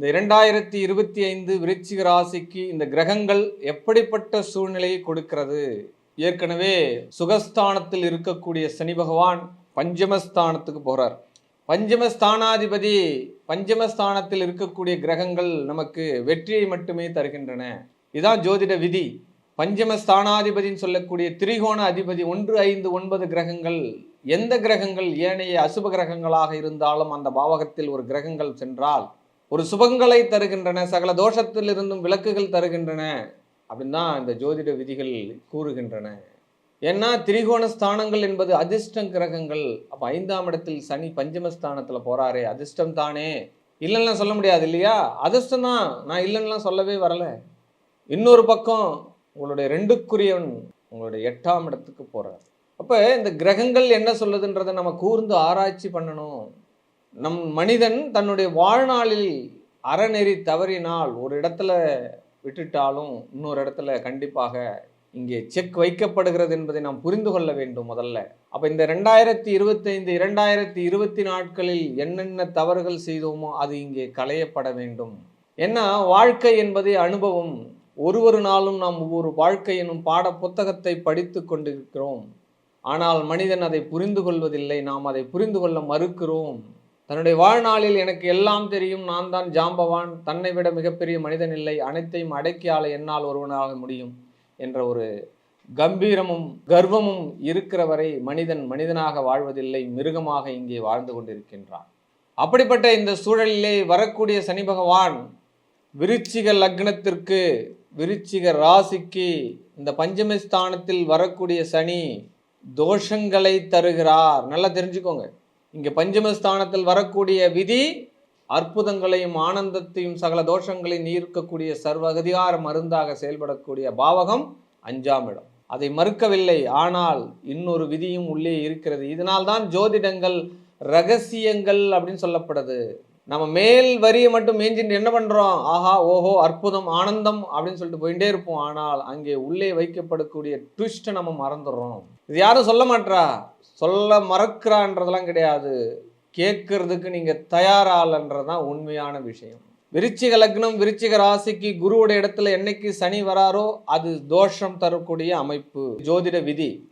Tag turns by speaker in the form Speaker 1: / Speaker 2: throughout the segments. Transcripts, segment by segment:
Speaker 1: இந்த இரண்டாயிரத்தி இருபத்தி ஐந்து விருச்சிக ராசிக்கு இந்த கிரகங்கள் எப்படிப்பட்ட சூழ்நிலையை கொடுக்கிறது? ஏற்கனவே சுகஸ்தானத்தில் இருக்கக்கூடிய சனி பகவான் பஞ்சமஸ்தானத்துக்கு போகிறார் பஞ்சமஸ்தானாதிபதி பஞ்சமஸ்தானத்தில் இருக்கக்கூடிய கிரகங்கள் நமக்கு வெற்றியை மட்டுமே தருகின்றன. இதான் ஜோதிட விதி. பஞ்சமஸ்தானாதிபதின்னு சொல்லக்கூடிய திரிகோண அதிபதி ஒன்று ஐந்து ஒன்பது கிரகங்கள் எந்த கிரகங்கள்? ஏனைய அசுப கிரகங்களாக இருந்தாலும் அந்த பாவகத்தில் ஒரு கிரகங்கள் சென்றால் ஒரு சுபங்களை தருகின்றன சகல தோஷத்திலிருந்தும் விளக்குகள் தருகின்றன அப்படின்னு தான் இந்த ஜோதிட விதிகள் கூறுகின்றன. ஏன்னா திரிகோண ஸ்தானங்கள் என்பது அதிர்ஷ்டம் கிரகங்கள். அப்போ ஐந்தாம் இடத்தில் சனி பஞ்சமஸ்தானத்தில் போகிறாரே அதிர்ஷ்டம் தானே. இல்லைன்னா சொல்ல முடியாது இல்லையா? அதிர்ஷ்டம் தான். நான் இல்லைன்னுலாம் சொல்லவே வரல. இன்னொரு பக்கம் உங்களுடைய ரெண்டுக்குரியவன் உங்களுடைய எட்டாம் இடத்துக்கு போகிறார் அப்போ இந்த கிரகங்கள் என்ன சொல்லுதுன்றதை நம்ம கூர்ந்து ஆராய்ச்சி பண்ணணும். நம் மனிதன் தன்னுடைய வாழ்நாளில் அறநெறி தவறினால் ஒரு இடத்துல விட்டுட்டாலும் இன்னொரு இடத்துல கண்டிப்பாக இங்கே செக் வைக்கப்படுகிறது என்பதை நாம் புரிந்து கொள்ள வேண்டும் முதல்ல. அப்போ இந்த ரெண்டாயிரத்தி இருபத்தைந்து இரண்டாயிரத்தி இருபத்தி நாட்களில் என்னென்ன தவறுகள் செய்தோமோ அது இங்கே களையப்பட வேண்டும். ஏன்னா வாழ்க்கை என்பதே அனுபவம். ஒரு ஒரு நாளும் நாம் ஒவ்வொரு வாழ்க்கை எனும் பாட புத்தகத்தை படித்து கொண்டிருக்கிறோம். ஆனால் மனிதன் அதை புரிந்து கொள்வதில்லை. நாம் அதை புரிந்து கொள்ள மறுக்கிறோம். தன்னுடைய வாழ்நாளில் எனக்கு எல்லாம் தெரியும். நான் தான் ஜாம்பவான். தன்னை விட மிகப்பெரிய மனிதன் இல்லை. அனைத்தையும் அடக்கியால என்னால் ஒருவனாக முடியும் என்ற ஒரு கம்பீரமும் கர்வமும் இருக்கிற வரை மனிதன் மனிதனாக வாழ்வதில்லை. மிருகமாக இங்கே வாழ்ந்து கொண்டிருக்கின்றான். அப்படிப்பட்ட இந்த சூழலிலே வரக்கூடிய சனி பகவான் விருச்சிக லக்னத்திற்கு விருச்சிக ராசிக்கு இந்த பஞ்சமஸ்தானத்தில் வரக்கூடிய சனி தோஷங்களை தருகிறார். நல்லா தெரிஞ்சுக்கோங்க. இங்கே பஞ்சமஸ்தானத்தில் வரக்கூடிய விதி அற்புதங்களையும் ஆனந்தத்தையும் சகல தோஷங்களையும் நீர்க்கக்கூடிய சர்வகதிகார மருந்தாக செயல்படக்கூடிய பாவகம் அஞ்சாம் இடம். அதை மறுக்கவில்லை ஆனால் இன்னொரு விதியும் உள்ளே இருக்கிறது. இதனால் தான் ஜோதிடங்கள் ரகசியங்கள் அப்படின்னு சொல்லப்படுது. நம்ம மேல் வரியை மட்டும் மேஞ்சிட்டு என்ன பண்றோம்? ஆஹா ஓஹோ அற்புதம் ஆனந்தம் அப்படின்னு சொல்லிட்டு போயிட்டே இருப்போம். ஆனால் அங்கே உள்ளே வைக்கப்படக்கூடிய ட்விஸ்ட்டை நம்ம மறந்துடுறோம். இது யாரும் சொல்ல மாட்றா? சொல்ல மறக்கிறான்றதெல்லாம் கிடையாது. கேட்கறதுக்கு நீங்க தயாராலன்றதான் உண்மையான விஷயம். விருச்சிக லக்னம் விருச்சிக ராசிக்கு குருவோட இடத்துல என்னைக்கு சனி வராரோ அது தோஷம் தரக்கூடிய அமைப்பு. ஜோதிட விதி.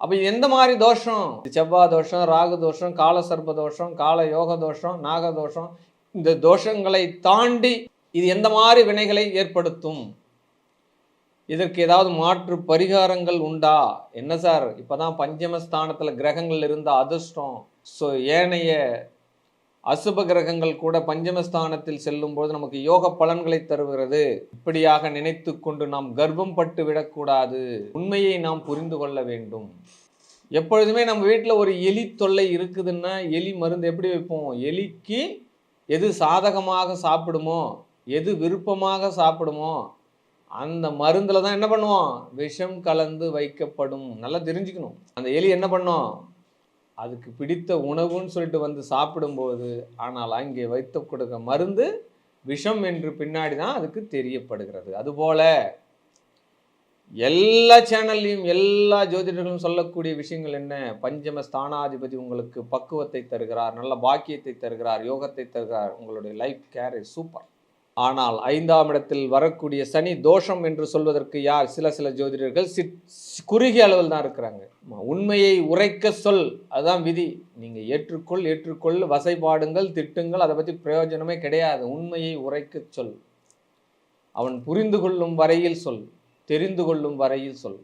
Speaker 1: அப்போ எந்த மாதிரி தோஷம்? செவ்வாய் தோஷம் ராகு தோஷம் கால சர்ப்ப தோஷம் கால யோக தோஷம் நாக தோஷம். இந்த தோஷங்களை தாண்டி இது எந்த மாதிரி வினைகளை ஏற்படுத்தும்? இதற்கு ஏதாவது மாற்று பரிகாரங்கள் உண்டா? என்ன சார்? இப்பதான் பஞ்சமஸ்தானத்துல கிரகங்கள் இருந்த அதிர்ஷ்டம். ஸோ ஏனைய அசுப கிரகங்கள் கூட பஞ்சமஸ்தானத்தில் செல்லும் போது நமக்கு யோக பலன்களை தருகிறது. இப்படியாக நினைத்து கொண்டு நாம் கர்ப்பம் பட்டு விடக்கூடாது. உண்மையை நாம் புரிந்து கொள்ள வேண்டும். எப்பொழுதுமே நம்ம வீட்டில் ஒரு எலி தொல்லை இருக்குதுன்னா எலி மருந்து எப்படி வைப்போம்? எலிக்கு எது சாதகமாக சாப்பிடுமோ எது விருப்பமாக சாப்பிடுமோ அந்த மருந்தில் தான் என்ன பண்ணுவோம்? விஷம் கலந்து வைக்கப்படும். நல்லா தெரிஞ்சுக்கணும். அந்த எலி என்ன பண்ணும்? அதுக்கு பிடித்த உணவுன்னு சொல்லிட்டு வந்து சாப்பிடும்போது ஆனால் அங்கே வைத்து கொடுக்க மருந்து விஷம் என்று பின்னாடி தான் அதுக்கு தெரியப்படுகிறது. அதுபோல எல்லா சேனல்லையும் எல்லா ஜோதிடர்களும் சொல்லக்கூடிய விஷயங்கள் என்ன? பஞ்சம ஸ்தானாதிபதி உங்களுக்கு பக்குவத்தை தருகிறார் நல்ல பாக்கியத்தை தருகிறார் யோகத்தை தருகிறார். உங்களுடைய லைஃப் கேர் இஸ் சூப்பர் ஆனால் ஐந்தாம் இடத்தில் வரக்கூடிய சனி தோஷம் என்று சொல்வதற்கு யார்? சில சில ஜோதிடர்கள் சிற் குறுகிய அளவில் தான் இருக்கிறாங்க. உண்மையை உரைக்க சொல் அதுதான் விதி. நீங்கள் ஏற்றுக்கொள் ஏற்றுக்கொள் வசைபாடுங்கள் திட்டுங்கள் அதை பற்றி பிரயோஜனமே கிடையாது. உண்மையை உரைக்க சொல். அவன் புரிந்து கொள்ளும் வரையில் சொல் தெரிந்து கொள்ளும் வரையில் சொல்.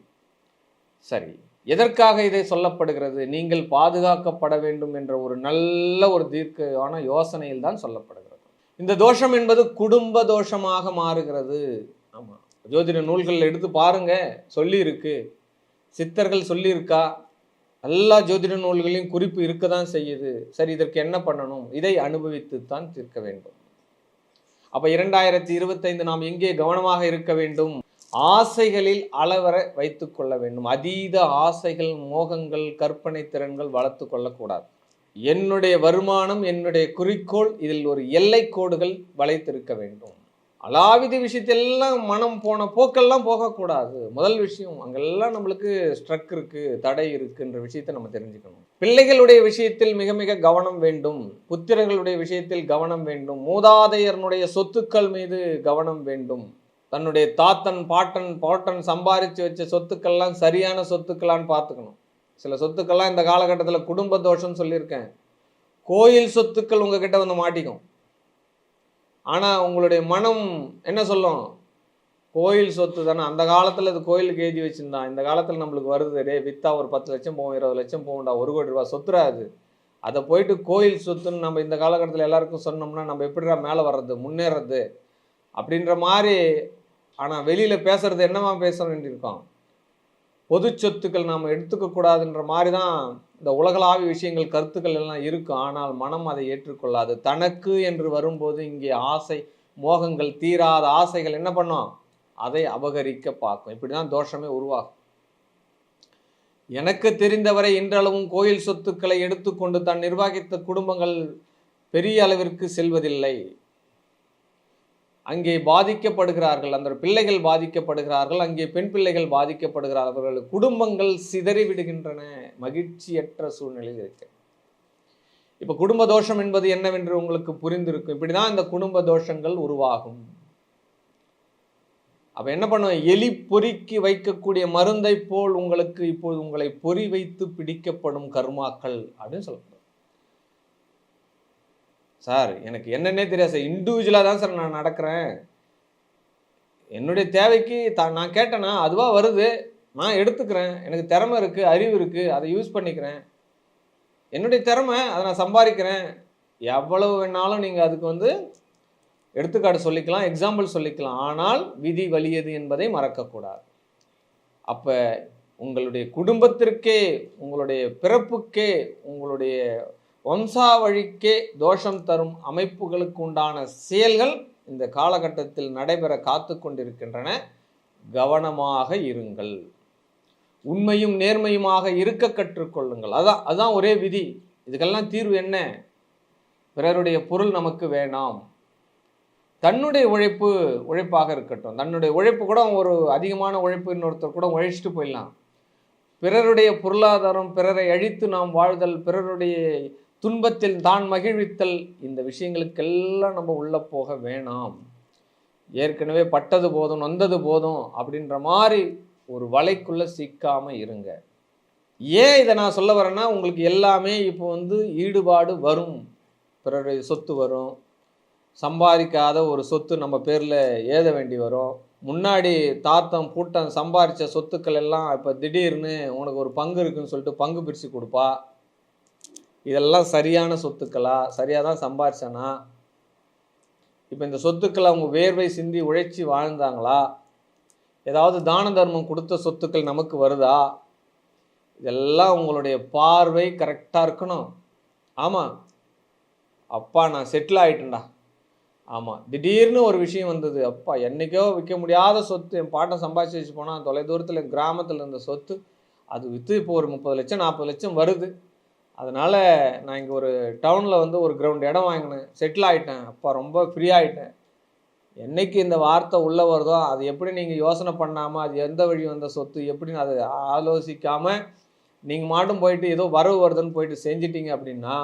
Speaker 1: சரி எதற்காக இதை சொல்லப்படுகிறது? நீங்கள் பாதுகாக்கப்பட வேண்டும் என்ற ஒரு நல்ல ஒரு தீர்க்கமான யோசனையில் தான் சொல்லப்படுகிறது. இந்த தோஷம் என்பது குடும்ப தோஷமாக மாறுகிறது. ஆமாம் ஜோதிட நூல்கள் எடுத்து பாருங்க. சொல்லி இருக்கு சித்தர்கள் சொல்லியிருக்கா? எல்லா ஜோதிட நூல்களையும் குறிப்பு இருக்க தான் செய்யுது. சரி இதற்கு என்ன பண்ணணும்? இதை அனுபவித்து தான் தீர்க்க வேண்டும். அப்ப இரண்டாயிரத்தி இருபத்தைந்து நாம் எங்கே கவனமாக இருக்க வேண்டும்? ஆசைகளில் அளவர வைத்து கொள்ள வேண்டும். அதீத ஆசைகள் மோகங்கள் கற்பனை திறன்கள் வளர்த்து கொள்ளக்கூடாது. என்னுடைய வருமானம் என்னுடைய குறிக்கோள் இதில் ஒரு எல்லை கோடுகள் வளைத்திருக்க வேண்டும். அலாவிதி விஷயத்தெல்லாம் மனம் போன போக்கெல்லாம் போகக்கூடாது. முதல் விஷயம் அங்கெல்லாம் நம்மளுக்கு ஸ்ட்ரக் இருக்குது தடை இருக்குன்ற விஷயத்தை நம்ம தெரிஞ்சுக்கணும். பிள்ளைகளுடைய விஷயத்தில் மிக மிக கவனம் வேண்டும். புத்திரர்களுடைய விஷயத்தில் கவனம் வேண்டும். மூதாதையர்னுடைய சொத்துக்கள் மீது கவனம் வேண்டும். தன்னுடைய தாத்தன் பாட்டன் பாட்டன் சம்பாரித்து வச்ச சொத்துக்கள்லாம் சரியான சொத்துக்களான்னு பார்த்துக்கணும். சில சொத்துக்கள்லாம் இந்த காலகட்டத்தில் குடும்ப தோஷம்னு சொல்லியிருக்கேன். கோயில் சொத்துக்கள் உங்ககிட்ட வந்து மாட்டிக்கும். ஆனால் உங்களுடைய மனம் என்ன சொல்லும்? கோயில் சொத்து தானே அந்த காலத்தில் இது கோயிலுக்கு எழுதி வச்சுருந்தான் இந்த காலத்தில் நம்மளுக்கு வருது டே வித்தா ஒரு பத்து லட்சம் போகும் இருபது லட்சம் போகும்டா ஒரு கோடி ரூபா சொத்துறாது அதை. போயிட்டு கோயில் சொத்துன்னு நம்ம இந்த காலகட்டத்தில் எல்லாருக்கும் சொன்னோம்னா நம்ம எப்படிடா மேலே வர்றது முன்னேறது அப்படின்ற மாதிரி ஆனால் வெளியில் பேசுறது என்னவா பேச இருக்கோம்? பொது சொத்துக்கள் நாம் எடுத்துக்க கூடாதுன்ற மாதிரி தான் இந்த உலகளாவிய விஷயங்கள் கருத்துக்கள் எல்லாம் இருக்கும் ஆனால் மனம் அதை ஏற்றுக்கொள்ளாது. தனக்கு என்று வரும்போது இங்கே ஆசை மோகங்கள் தீராத ஆசைகள் என்ன பண்ணும்? அதை அபகரிக்க பார்க்கும். இப்படி தான் தோஷமே உருவாகும். எனக்கு தெரிந்தவரை இன்றளவும் கோயில் சொத்துக்களை எடுத்துக்கொண்டு தான் நிர்வகித்த குடும்பங்கள் பெரிய அளவிற்கு செல்வதில்லை. அங்கே பாதிக்கப்படுகிறார்கள் அந்த பிள்ளைகள் பாதிக்கப்படுகிறார்கள் அங்கே பெண் பிள்ளைகள் பாதிக்கப்படுகிறார்கள் அவர்கள் குடும்பங்கள் சிதறி விடுகின்றன மகிழ்ச்சியற்ற சூழ்நிலையில் இருக்கு. இப்போ குடும்ப தோஷம் என்பது என்னவென்று உங்களுக்கு புரிந்திருக்கும். இப்படிதான் இந்த குடும்ப தோஷங்கள் உருவாகும். அப்போ என்ன பண்ணும் எலி பொறிக்கு வைக்கக்கூடிய மருந்தை போல் உங்களுக்கு இப்போது உங்களை பொறி வைத்து பிடிக்கப்படும் கர்மாக்கள் அப்படின்னு சொல்லலாம் சார் எனக்கு என்னன்னே தெரியாது சார். இண்டிவிஜுவலாக தான் சார் நான் நடக்கிறேன். என்னுடைய தேவைக்கு த நான் கேட்டேன்னா அதுவாக வருது. நான் எடுத்துக்கிறேன். எனக்கு திறமை இருக்குது அறிவு இருக்குது அதை யூஸ் பண்ணிக்கிறேன். என்னுடைய திறமை அதை நான் சம்பாதிக்கிறேன். எவ்வளவு வேணாலும் நீங்கள் அதுக்கு வந்து எடுத்துக்காட்டு சொல்லிக்கலாம் எக்ஸாம்பிள் சொல்லிக்கலாம். ஆனால் விதி வலியது என்பதை மறக்கக்கூடாது. அப்போ உங்களுடைய குடும்பத்திற்கே உங்களுடைய பிறப்புக்கே உங்களுடைய வம்சாவழிக்கே தோஷம் தரும் அமைப்புகளுக்கு உண்டான செயல்கள் இந்த காலகட்டத்தில் நடைபெற காத்து கொண்டிருக்கின்றன. கவனமாக இருங்கள். உண்மையும் நேர்மையுமாக இருக்க கற்றுக்கொள்ளுங்கள் அதான் அதான் ஒரே விதி. இதுக்கெல்லாம் தீர்வு என்ன? பிறருடைய பொருள் நமக்கு வேணாம். தன்னுடைய உழைப்பு உழைப்பாக இருக்கட்டும். தன்னுடைய உழைப்பு கூட ஒரு அதிகமான உழைப்பு இன்னொருத்தர் கூட உழைச்சிட்டு போயிடலாம். பிறருடைய பொருளாதாரம் பிறரை அழித்து நாம் வாழ்தல் பிறருடைய துன்பத்தில் தான் மகிழ்வித்தல். இந்த விஷயங்களுக்கெல்லாம் நம்ம உள்ளே போக வேணாம். ஏற்கனவே பட்டது போதும் நொந்தது போதும் அப்படின்ற மாதிரி ஒரு வலைக்குள்ளே சிக்காமல் இருங்க. ஏன் இதை நான் சொல்ல வரேன்னா உங்களுக்கு எல்லாமே இப்போ வந்து ஈடுபாடு வரும். பிறருடைய சொத்து வரும். சம்பாதிக்காத ஒரு சொத்து நம்ம பேரில் ஏத வேண்டி வரும். முன்னாடி தாத்தம் பூட்டம் சம்பாரித்த சொத்துக்கள் எல்லாம் இப்போ திடீர்னு உனக்கு ஒரு பங்கு இருக்குன்னு சொல்லிட்டு பங்கு பிரித்து கொடுப்பா. இதெல்லாம் சரியான சொத்துக்களா? சரியாக தான் சம்பாரிச்சானா? இப்போ இந்த சொத்துக்களை அவங்க வேர்வை சிந்தி உழைச்சி வாழ்ந்தாங்களா? ஏதாவது தான தர்மம் கொடுத்த சொத்துக்கள் நமக்கு வருதா? இதெல்லாம் உங்களுடைய பார்வை கரெக்டாக இருக்கணும். ஆமாம் அப்பா நான் செட்டில் ஆகிட்டேன்டா ஆமாம் திடீர்னு ஒரு விஷயம் வந்தது. அப்பா என்னைக்கோ விற்க முடியாத சொத்து என் பாட்டை சம்பாதிச்சு வச்சு போனால் தொலைதூரத்தில் கிராமத்தில் இருந்த சொத்து அது விற்று இப்போ ஒரு முப்பது லட்சம் நாற்பது லட்சம் வருது. அதனால் நான் இங்கே ஒரு டவுனில் வந்து ஒரு கிரவுண்ட் இடம் வாங்கினேன். செட்டில் ஆகிட்டேன் அப்போ ரொம்ப ஃப்ரீ ஆகிட்டேன் என்னைக்கு இந்த வார்த்தை உள்ளே வருதோ அது எப்படி நீங்கள் யோசனை பண்ணாமல் அது எந்த வழி வந்த சொத்து எப்படின்னு அதை ஆலோசிக்காமல் நீங்கள் மாட்டும் போயிட்டு ஏதோ வரவு வருதுன்னு போயிட்டு செஞ்சிட்டீங்க அப்படின்னா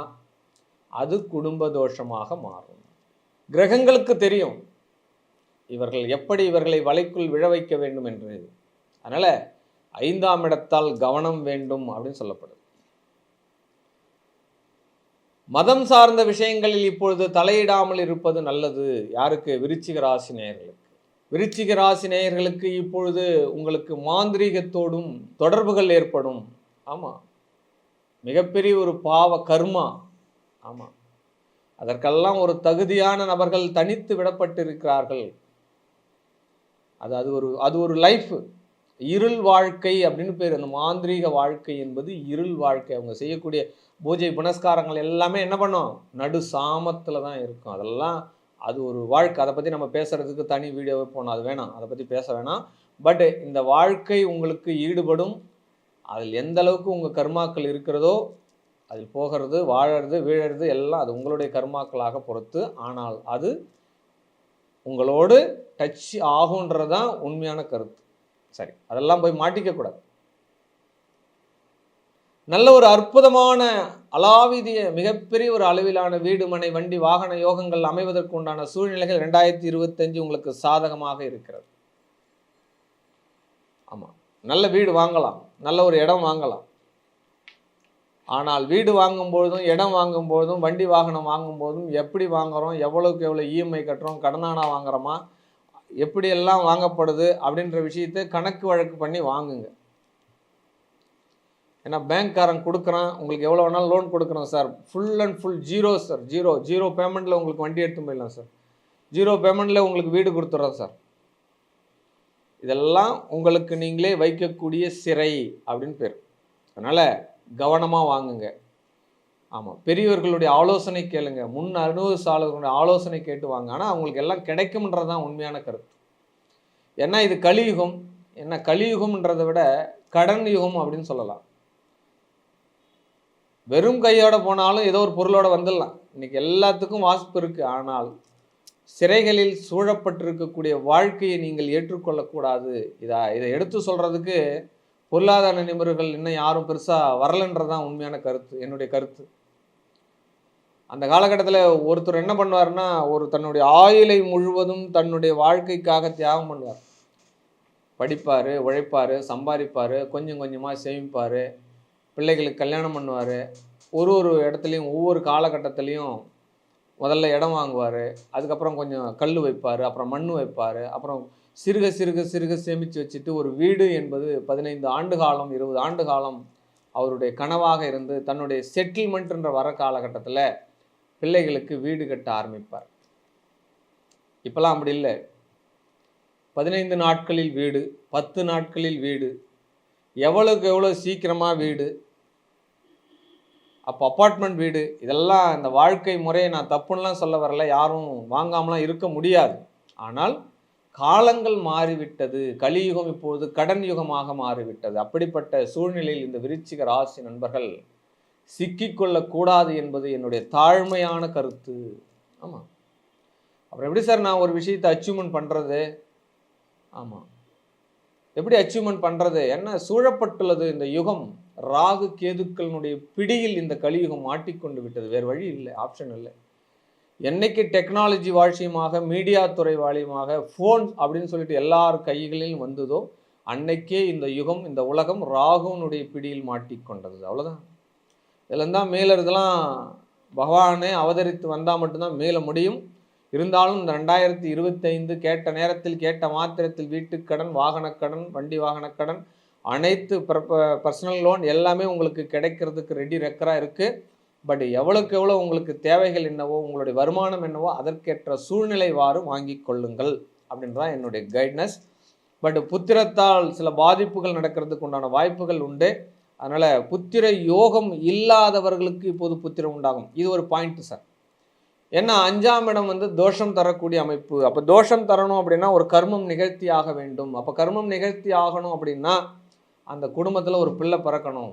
Speaker 1: அது குடும்ப தோஷமாக மாறும். கிரகங்களுக்கு தெரியும். இவர்கள் எப்படி இவர்களை வலைக்குள் விழ வைக்க வேண்டும் என்று. அதனால் ஐந்தாம் இடத்தால் கவனம் வேண்டும் அப்படின்னு சொல்லப்படுது. மதம் சார்ந்த விஷயங்களில் இப்பொழுது தலையிடாமல் இருப்பது நல்லது. யாருக்கு? விருச்சிக ராசி நேயர்களுக்கு. விருச்சிக ராசி நேயர்களுக்கு இப்பொழுது உங்களுக்கு மாந்திரீகத்தோடும் தொடர்புகள் ஏற்படும். ஆமாம் மிகப்பெரிய ஒரு பாவ கர்மா. ஆமாம் அதற்கெல்லாம் ஒரு தகுதியான நபர்கள் தனித்து விடப்பட்டிருக்கிறார்கள். அது அது ஒரு அது ஒரு லைஃப். இருள் வாழ்க்கை அப்படின்னு பேர். அந்த மாந்திரீக வாழ்க்கை என்பது இருள் வாழ்க்கை. அவங்க செய்யக்கூடிய பூஜை புனஸ்காரங்கள் எல்லாமே என்ன பண்ணும்? நடு சாமத்தில் தான் இருக்கும். அதெல்லாம் அது ஒரு வாழ்க்கை. அதை பற்றி நம்ம பேசுகிறதுக்கு தனி வீடியோவே போகணும் அது வேணாம். அதை பற்றி பேச வேணாம். பட் இந்த வாழ்க்கை உங்களுக்கு ஈடுபடும். அதில் எந்த அளவுக்கு உங்கள் கர்மாக்கள் இருக்கிறதோ அதில் போகிறது வாழறது வீழறது எல்லாம் அது உங்களுடைய கர்மாக்களாக பொறுத்து. ஆனால் அது உங்களோடு டச் ஆகுன்றது தான் உண்மையான கருத்து. சரி அதெல்லாம் போய் மாட்டிக்கக்கூடாது நல்ல ஒரு அற்புதமான அலாவிதிய மிகப்பெரிய ஒரு அளவிலான வீடு மனை வண்டி வாகன யோகங்கள் அமைவதற்கு உண்டான சூழ்நிலைகள் ரெண்டாயிரத்தி இருபத்தஞ்சு உங்களுக்கு சாதகமாக இருக்கிறது. ஆமாம் நல்ல வீடு வாங்கலாம் நல்ல ஒரு இடம் வாங்கலாம். ஆனால் வீடு வாங்கும்போதும் இடம் வாங்கும்போதும் வண்டி வாகனம் வாங்கும்போதும் எப்படி வாங்குறோம் எவ்வளோக்கு எவ்வளோ இஎம்ஐ கட்டுறோம் கடனானா வாங்குறோமா எப்படியெல்லாம் வாங்கப்படுது அப்படின்ற விஷயத்தை கணக்கு வழக்கு பண்ணி வாங்குங்க. ஏன்னா பேங்க்காரன் கொடுக்குறான் உங்களுக்கு எவ்வளோ வேணாலும் லோன் கொடுக்குறோம் sir. Full and full zero sir zero zero பேமெண்ட்டில் உங்களுக்கு வண்டி எடுத்து போயிடலாம் சார். ஜீரோ பேமெண்ட்டில் உங்களுக்கு வீடு கொடுத்துட்றோம் சார். இதெல்லாம் உங்களுக்கு நீங்களே வைக்கக்கூடிய சிறை அப்படின்னு பேர். அதனால் கவனமாக வாங்குங்க. ஆமாம் பெரியவர்களுடைய ஆலோசனை கேளுங்க. முன் அனுபவசாளர்களுடைய ஆலோசனை கேட்டு வாங்க. ஆனால் அவங்களுக்கு எல்லாம் கிடைக்கும்ன்றது தான் உண்மையான கருத்து. ஏன்னா இது கலியுகம். என்ன கலியுகம்ன்றதை விட கடன் யுகம் அப்படின்னு சொல்லலாம். வெறும் கையோட போனாலும் ஏதோ ஒரு பொருளோட வந்துடலாம். இன்னைக்கு எல்லாத்துக்கும் வாசிப்பு இருக்கு. ஆனால் சிறைகளில் சூழப்பட்டிருக்கக்கூடிய வாழ்க்கையை நீங்கள் ஏற்றுக்கொள்ளக்கூடாது. இதா இதை எடுத்து சொல்கிறதுக்கு பொருளாதார நிபுணர்கள் இன்னும் யாரும் பெருசாக வரலன்றதான் உண்மையான கருத்து என்னுடைய கருத்து. அந்த காலகட்டத்தில் ஒருத்தர் என்ன பண்ணுவார்னா ஒரு தன்னுடைய ஆயுளை முழுவதும் தன்னுடைய வாழ்க்கைக்காக தியாகம் பண்ணுவார். படிப்பார் உழைப்பார் சம்பாதிப்பார் கொஞ்சம் கொஞ்சமாக சேமிப்பார் பிள்ளைகளுக்கு கல்யாணம் பண்ணுவார். ஒரு ஒரு இடத்துலையும் ஒவ்வொரு காலகட்டத்துலேயும் முதல்ல இடம் வாங்குவார் அதுக்கப்புறம் கொஞ்சம் கல் வைப்பார் அப்புறம் மண் வைப்பார் அப்புறம் சிறுக சிறுக சிறுக சேமித்து வச்சுட்டு ஒரு வீடு என்பது பதினைந்து ஆண்டு காலம் இருபது ஆண்டு காலம் அவருடைய கனவாக இருந்து தன்னுடைய செட்டில்மெண்ட்ன்ற வர காலகட்டத்தில் பிள்ளைகளுக்கு வீடு கட்ட ஆரம்பிப்பார். இப்போலாம் அப்படி இல்லை. பதினைந்து நாட்களில் வீடு பத்து நாட்களில் வீடு எவ்வளோக்கு எவ்வளோ சீக்கிரமாக வீடு அப்போ அப்பார்ட்மெண்ட் வீடு இதெல்லாம் இந்த வாழ்க்கை முறையை நான் தப்புன்னெலாம் சொல்ல வரல யாரும் வாங்காமலாம் இருக்க முடியாது. ஆனால் காலங்கள் மாறிவிட்டது கலியுகம் இப்பொழுது கடன் யுகமாக மாறிவிட்டது. அப்படிப்பட்ட சூழ்நிலையில் இந்த விருச்சிக ராசி நண்பர்கள் சிக்கிக்கொள்ளக்கூடாது என்பது என்னுடைய தாழ்மையான கருத்து. ஆமாம் அப்புறம் எப்படி சார் நான் ஒரு விஷயத்தை அச்சீவ்மெண்ட் பண்ணுறது ஆமாம் எப்படி அச்சீவ்மெண்ட் பண்ணுறது என்ன சூழப்பட்டுள்ளது இந்த யுகம்? ராகு கேதுக்களினுடைய பிடியில் இந்த கலியுகம் மாட்டிக்கொண்டு விட்டது. வேறு வழி இல்லை. ஆப்ஷன் இல்லை. என்னைக்கு டெக்னாலஜி வாழ்ச்சியமாக மீடியா துறை வாழியமாக ஃபோன் அப்படின்னு சொல்லிட்டு எல்லார் கைகளிலும் வந்ததோ அன்னைக்கே இந்த யுகம் இந்த உலகம் ராகுனுடைய பிடியில் மாட்டிக்கொண்டது. அவ்வளோதான் இதில் தான் மேலே பகவானே அவதரித்து வந்தால் மட்டும்தான் மேலே முடியும். இருந்தாலும் இந்த ரெண்டாயிரத்தி இருபத்தைந்து கேட்ட நேரத்தில் கேட்ட மாத்திரத்தில் வீட்டுக்கடன் வாகனக்கடன் வண்டி வாகனக்கடன் அனைத்து பர்சனல் லோன் எல்லாமே உங்களுக்கு கிடைக்கிறதுக்கு ரெடி ரெக்கராக இருக்குது பட் எவ்வளோக்கு எவ்வளோ உங்களுக்கு தேவைகள் என்னவோ உங்களுடைய வருமானம் என்னவோ அதற்கேற்ற சூழ்நிலை வாறு வாங்கி கொள்ளுங்கள் அப்படின்றதான் என்னுடைய கைட்னஸ் பட் புத்திரத்தால் சில பாதிப்புகள் நடக்கிறதுக்கு உண்டான வாய்ப்புகள் உண்டு. அதனால் புத்திர யோகம் இல்லாதவர்களுக்கு இப்போது புத்திரம் உண்டாகும். இது ஒரு பாயிண்ட் சார் ஏன்னா அஞ்சாம் இடம் வந்து தோஷம் தரக்கூடிய அமைப்பு. அப்போ தோஷம் தரணும் அப்படின்னா ஒரு கர்மம் நிகழ்த்தி ஆக வேண்டும். அப்போ கர்மம் நிகழ்த்தி ஆகணும் அப்படின்னா அந்த குடும்பத்தில் ஒரு பிள்ளை பிறக்கணும்.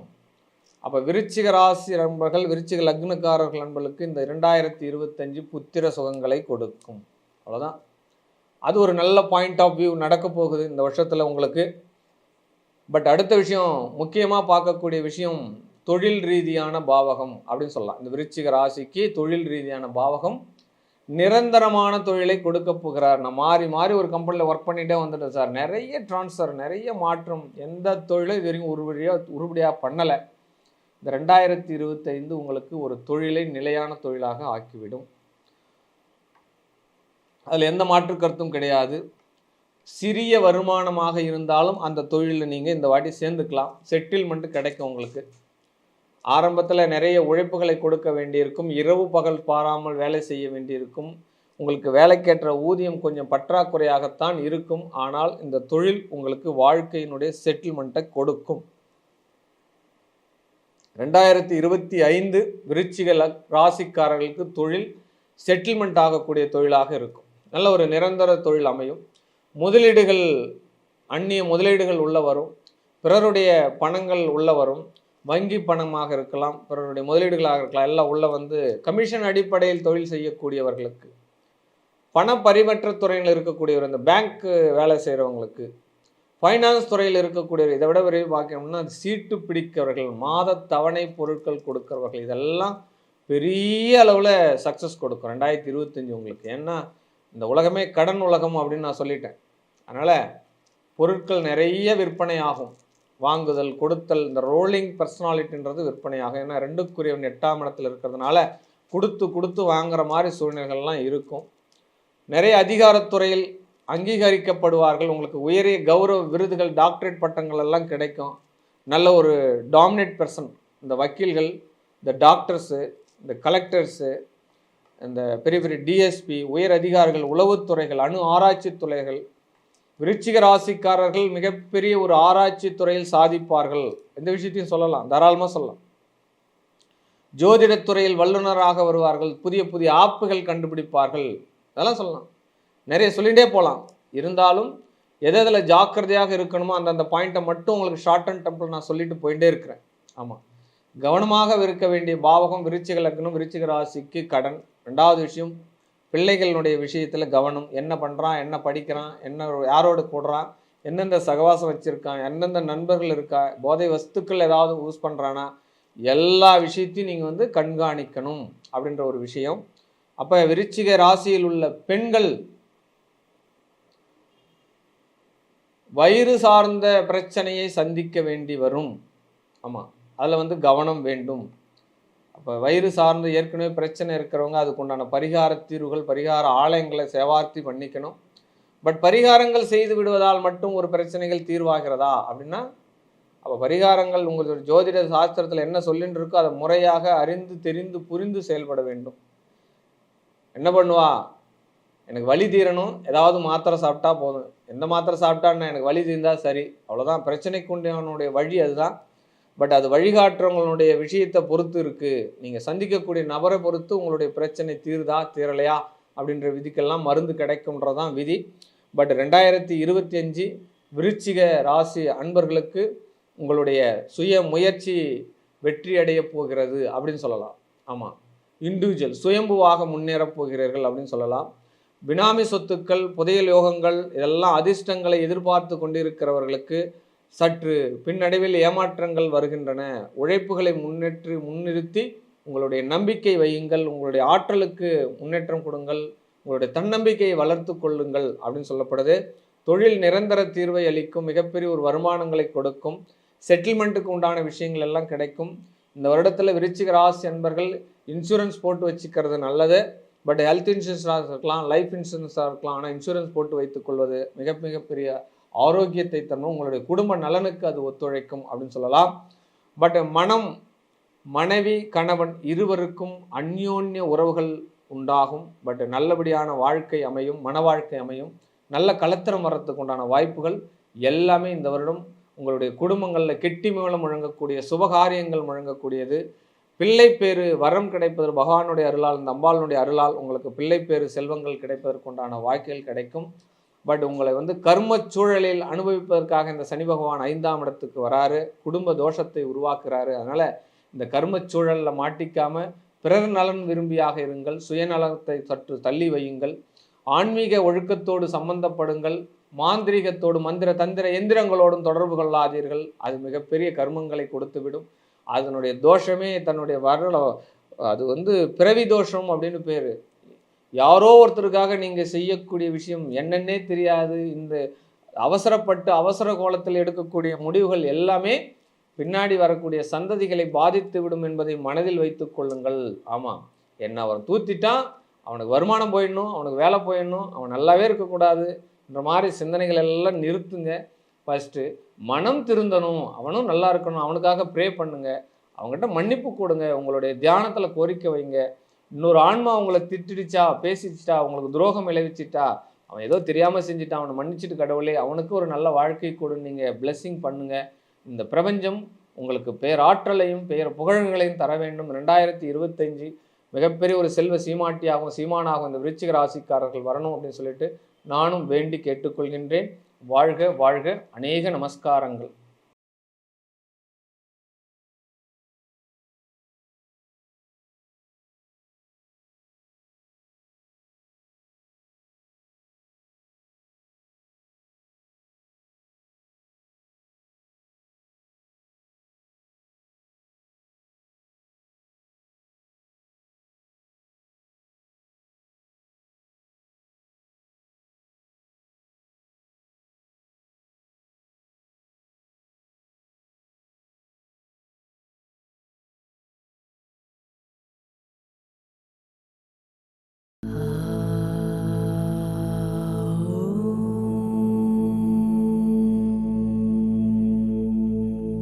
Speaker 1: அப்போ விருச்சிக ராசி நண்பர்கள் விருச்சிக லக்னக்காரர்கள் நண்பர்களுக்கு இந்த இரண்டாயிரத்தி இருபத்தஞ்சு புத்திர சுகங்களை கொடுக்கும். அவ்வளோதான் அது ஒரு நல்ல பாயிண்ட் ஆஃப் வியூ நடக்க போகுது இந்த வருஷத்தில் உங்களுக்கு. பட் அடுத்த விஷயம் முக்கியமாக பார்க்கக்கூடிய விஷயம் தொழில் ரீதியான பாவகம் அப்படின்னு சொல்லலாம். இந்த விருச்சிக ராசிக்கு தொழில் ரீதியான பாவகம் நிரந்தரமான தொழிலை கொடுக்க போகிறார். நான் மாறி மாறி ஒரு கம்பெனியில் ஒர்க் பண்ணிகிட்டே வந்துட்டேன் சார் நிறைய ட்ரான்ஸ்ஃபர் நிறைய மாற்றம் எந்த தொழிலும் இது வரைக்கும் உருப்படியாக உருப்படியாக பண்ணலை. இந்த ரெண்டாயிரத்தி இருபத்தைந்து உங்களுக்கு ஒரு தொழிலை நிலையான தொழிலாக ஆக்கிவிடும். அதில் எந்த மாற்று கருத்தும் கிடையாது. சிறிய வருமானமாக இருந்தாலும் அந்த தொழிலில் நீங்கள் இந்த வாட்டி சேர்ந்துக்கலாம். செட்டில்மெண்ட் கிடைக்கும் உங்களுக்கு. ஆரம்பத்தில் நிறைய உழைப்புகளை கொடுக்க வேண்டியிருக்கும். இரவு பகல் பாராமல் வேலை செய்ய வேண்டியிருக்கும். உங்களுக்கு வேலைக்கேற்ற ஊதியம் கொஞ்சம் பற்றாக்குறையாகத்தான் இருக்கும். ஆனால் இந்த தொழில் உங்களுக்கு வாழ்க்கையினுடைய செட்டில்மெண்ட்டை கொடுக்கும். ரெண்டாயிரத்தி இருபத்தி ஐந்து விருச்சிக ராசிக்காரர்களுக்கு தொழில் செட்டில்மெண்ட் ஆகக்கூடிய தொழிலாக இருக்கும். நல்ல ஒரு நிரந்தர தொழில் அமையும். முதலீடுகள் அந்நிய முதலீடுகள் உள்ள வரும் பிறருடைய பணங்கள் உள்ள வரும் வங்கி பணமாக இருக்கலாம் பிறருடைய முதலீடுகளாக இருக்கலாம் எல்லாம் உள்ளே வந்து கமிஷன் அடிப்படையில் தொழில் செய்யக்கூடியவர்களுக்கு பண பரிமாற்ற துறையில் இருக்கக்கூடியவர் இந்த பேங்க் வேலை செய்கிறவங்களுக்கு ஃபைனான்ஸ் துறையில் இருக்கக்கூடியவர் இதை விட விரைவு பார்க்கணும்னா சீட்டு பிடிக்கிறவர்கள் மாத தவணை பொருட்கள் கொடுக்கிறவர்கள் இதெல்லாம் பெரிய அளவில் சக்ஸஸ் கொடுக்கும். ரெண்டாயிரத்தி இருபத்தஞ்சி உங்களுக்கு. ஏன்னா இந்த உலகமே கடன் உலகம் அப்படின்னு நான் சொல்லிட்டேன். அதனால் பொருட்கள் நிறைய விற்பனை ஆகும் வாங்குதல் கொடுத்தல் இந்த ரோலிங் பர்சனாலிட்டின்றது விற்பனையாகும். ஏன்னா ரெண்டுக்குரியவன் எட்டாம் இடத்துல இருக்கிறதுனால கொடுத்து கொடுத்து வாங்குற மாதிரி சூழ்நிலைகள்லாம் இருக்கும். நிறைய அதிகாரத்துறையில் அங்கீகரிக்கப்படுவார்கள். உங்களுக்கு உயரிய கௌரவ விருதுகள் டாக்டரேட் பட்டங்கள் எல்லாம் கிடைக்கும். நல்ல ஒரு டாமினேட் பர்சன் இந்த வக்கீல்கள் இந்த டாக்டர்ஸு இந்த கலெக்டர்ஸு இந்த பெரிய பெரிய டிஎஸ்பி உயர் அதிகாரிகள் உளவுத்துறைகள் அணு ஆராய்ச்சி துறைகள் விருச்சிக ராசிக்காரர்கள் மிகப்பெரிய ஒரு ஆராய்ச்சி துறையில் சாதிப்பார்கள். எந்த விஷயத்தையும் சொல்லலாம். தாராளமாக சொல்லலாம். ஜோதிடத் துறையில் வல்லுநராக வருவார்கள். புதிய புதிய ஆப்புகள் கண்டுபிடிப்பார்கள். அதெல்லாம் சொல்லலாம். நிறைய சொல்லிகிட்டே போகலாம். இருந்தாலும் எது எதில் ஜாக்கிரதையாக இருக்கணுமோ அந்தந்த பாயிண்ட்டை மட்டும் உங்களுக்கு ஷார்ட் அண்ட் டெம்பிள் நான் சொல்லிட்டு போயிட்டே இருக்கிறேன். ஆமாம் கவனமாக இருக்க வேண்டிய பாவகம் விருச்சிக லக்னம் விருச்சிக ராசிக்கு கடன். ரெண்டாவது விஷயம் பிள்ளைகளுடைய விஷயத்தில் கவனம் என்ன பண்ணுறான் என்ன படிக்கிறான் என்ன யாரோடு கூடுறான் எந்தெந்த சகவாசம் வச்சுருக்கான் எந்தெந்த நண்பர்கள் இருக்கா போதை வஸ்துக்கள் ஏதாவது யூஸ் பண்ணுறானா எல்லா விஷயத்தையும் நீங்கள் வந்து கண்காணிக்கணும் அப்படின்ற ஒரு விஷயம். அப்போ விருச்சிக ராசியில் உள்ள பெண்கள் வயிறு சார்ந்த பிரச்சனையை சந்திக்க வேண்டி வரும். ஆமாம் அதில் வந்து கவனம் வேண்டும். அப்போ வயிறு சார்ந்து ஏற்கனவே பிரச்சனை இருக்கிறவங்க அதுக்கு உண்டான பரிகார தீர்வுகள் பரிகார ஆலயங்களை சேவார்த்தி பண்ணிக்கணும். பட் பரிகாரங்கள் செய்து விடுவதால் மட்டும் ஒரு பிரச்சனைகள் தீர்வாகிறதா அப்படின்னா அப்போ பரிகாரங்கள் உங்களுடைய ஜோதிட சாஸ்திரத்தில் என்ன சொல்லின்னு இருக்கோ அதை முறையாக அறிந்து தெரிந்து புரிந்து செயல்பட வேண்டும். என்ன பண்ணுவா? எனக்கு வலி தீரணும் ஏதாவது மாத்திரை சாப்பிட்டா போதும். எந்த மாத்திரை சாப்பிட்டான்னு எனக்கு வலி தீர்ந்தால் சரி. அவ்வளோதான் பிரச்சனைக்கு உண்டானுடைய வழி அதுதான். பட் அது வழிகாட்டுறவங்களுடைய விஷயத்தை பொறுத்து இருக்குது நீங்கள் சந்திக்கக்கூடிய நபரை பொறுத்து உங்களுடைய பிரச்சனை தீருதா தீரலையா அப்படின்ற விதிக்கெல்லாம் மருந்து கிடைக்கும்ன்றதான் விதி. பட் ரெண்டாயிரத்தி இருபத்தி அஞ்சு விருச்சிக ராசி அன்பர்களுக்கு உங்களுடைய சுய முயற்சி வெற்றி அடைய போகிறது அப்படின்னு சொல்லலாம். ஆமாம் இண்டிவிஜுவல் சுயம்புவாக முன்னேறப் போகிறீர்கள் அப்படின்னு சொல்லலாம். பினாமி சொத்துக்கள் புதையல் யோகங்கள் இதெல்லாம் அதிர்ஷ்டங்களை எதிர்பார்த்து கொண்டிருக்கிறவர்களுக்கு சற்று பின்னடைவில் ஏமாற்றங்கள் வருகின்றன. உழைப்புகளை முன்னேற்றி முன்னிறுத்தி உங்களுடைய நம்பிக்கை வையுங்கள். உங்களுடைய ஆற்றலுக்கு முன்னேற்றம் கொடுங்கள். உங்களுடைய தன்னம்பிக்கையை வளர்த்து கொள்ளுங்கள் அப்படின்னு சொல்லப்படுது. தொழில் நிரந்தர தீர்வை அளிக்கும் மிகப்பெரிய ஒரு வருமானங்களை கொடுக்கும். செட்டில்மெண்ட்டுக்கு உண்டான விஷயங்கள் எல்லாம் கிடைக்கும். இந்த வருடத்தில் விருச்சிக ராசி என்பர்கள் இன்சூரன்ஸ் போட்டு வச்சுக்கிறது நல்லது. பட் ஹெல்த் இன்சூரன்ஸாக இருக்கலாம் லைஃப் இன்சூரன்ஸாக இருக்கலாம். ஆனால் இன்சூரன்ஸ் போட்டு வைத்துக்கொள்வது மிக மிகப்பெரிய ஆரோக்கியத்தை தரணும் உங்களுடைய குடும்ப நலனுக்கு அது ஒத்துழைக்கும் அப்படின்னு சொல்லலாம். பட் மனம் மனைவி கணவன் இருவருக்கும் அந்யோன்ய உறவுகள் உண்டாகும். பட் நல்லபடியான வாழ்க்கை அமையும் மன வாழ்க்கை அமையும். நல்ல கலத்திரம் வர்றதுக்கு உண்டான வாய்ப்புகள் எல்லாமே இந்த வருடம் உங்களுடைய குடும்பங்களில் கெட்டி மேளம் முழங்கக்கூடிய சுபகாரியங்கள் முழங்கக்கூடியது. பிள்ளை பேரு வரம் கிடைப்பது பகவானுடைய அருளால் இந்த அம்பாளுடைய அருளால் உங்களுக்கு பிள்ளை பேரு செல்வங்கள் கிடைப்பதற்குண்டான வாய்ப்புகள் கிடைக்கும். பட் உங்களை வந்து கர்ம சூழலில் அனுபவிப்பதற்காக இந்த சனி பகவான் ஐந்தாம் இடத்துக்கு வராரு குடும்ப தோஷத்தை உருவாக்குறாரு. அதனால் இந்த கர்ம சூழலில் மாட்டிக்காமல் பிறர் நலன் விரும்பியாக இருங்கள் சுயநலத்தை சற்று தள்ளி வையுங்கள் ஆன்மீக ஒழுக்கத்தோடு சம்பந்தப்படுங்கள் மாந்திரீகத்தோடு மந்திர தந்திர எந்திரங்களோடும் தொடர்பு கொள்ளாதீர்கள். அது மிகப்பெரிய கர்மங்களை கொடுத்துவிடும். அதனுடைய தோஷமே தன்னுடைய வரல அது வந்து பிறவி தோஷம் அப்படின்னு பேர். யாரோ ஒருத்தருக்காக நீங்கள் செய்யக்கூடிய விஷயம் என்னன்னே தெரியாது. இந்த அவசரப்பட்டு அவசர கோலத்தில் எடுக்கக்கூடிய முடிவுகள் எல்லாமே பின்னாடி வரக்கூடிய சந்ததிகளை பாதித்து விடும் என்பதை மனதில் வைத்துக் கொள்ளுங்கள். ஆமாம் என்ன அவன் தூத்திட்டான் அவனுக்கு வருமானம் போயிடணும் அவனுக்கு வேலை போயிடணும் அவன் நல்லாவே இருக்கக்கூடாது இந்த மாதிரி சிந்தனைகள் எல்லாம் நிறுத்துங்க. ஃபஸ்ட்டு மனம் திருந்தணும் அவனும் நல்லா இருக்கணும் அவனுக்காக ப்ரே பண்ணுங்க அவங்ககிட்ட மன்னிப்பு கொடுங்க உங்களுடைய தியானத்தில் கோரிக்கை வைங்க. இன்னொரு ஆன்மா அவங்கள திட்டிடுச்சா பேசிடுச்சா அவங்களுக்கு துரோகம் விளைவிச்சிட்டா அவன் ஏதோ தெரியாமல் செஞ்சுட்டான் அவனை மன்னிச்சிட்டு கடவுளே அவனுக்கு ஒரு நல்ல வாழ்க்கை கொடு நீங்கள் blessing பண்ணுங்கள் இந்த பிரபஞ்சம் உங்களுக்கு பேராற்றலையும் பேர் புகழ்களையும் தர வேண்டும். ரெண்டாயிரத்தி இருபத்தஞ்சு மிகப்பெரிய ஒரு செல்வ சீமாட்டியாகவும் சீமானாகவும் இந்த விருச்சிக ராசிக்காரர்கள் வரணும் அப்படின்னு சொல்லிட்டு நானும் வேண்டி கேட்டுக்கொள்கின்றேன். வாழ்க வாழ்க அநேக நமஸ்காரங்கள்.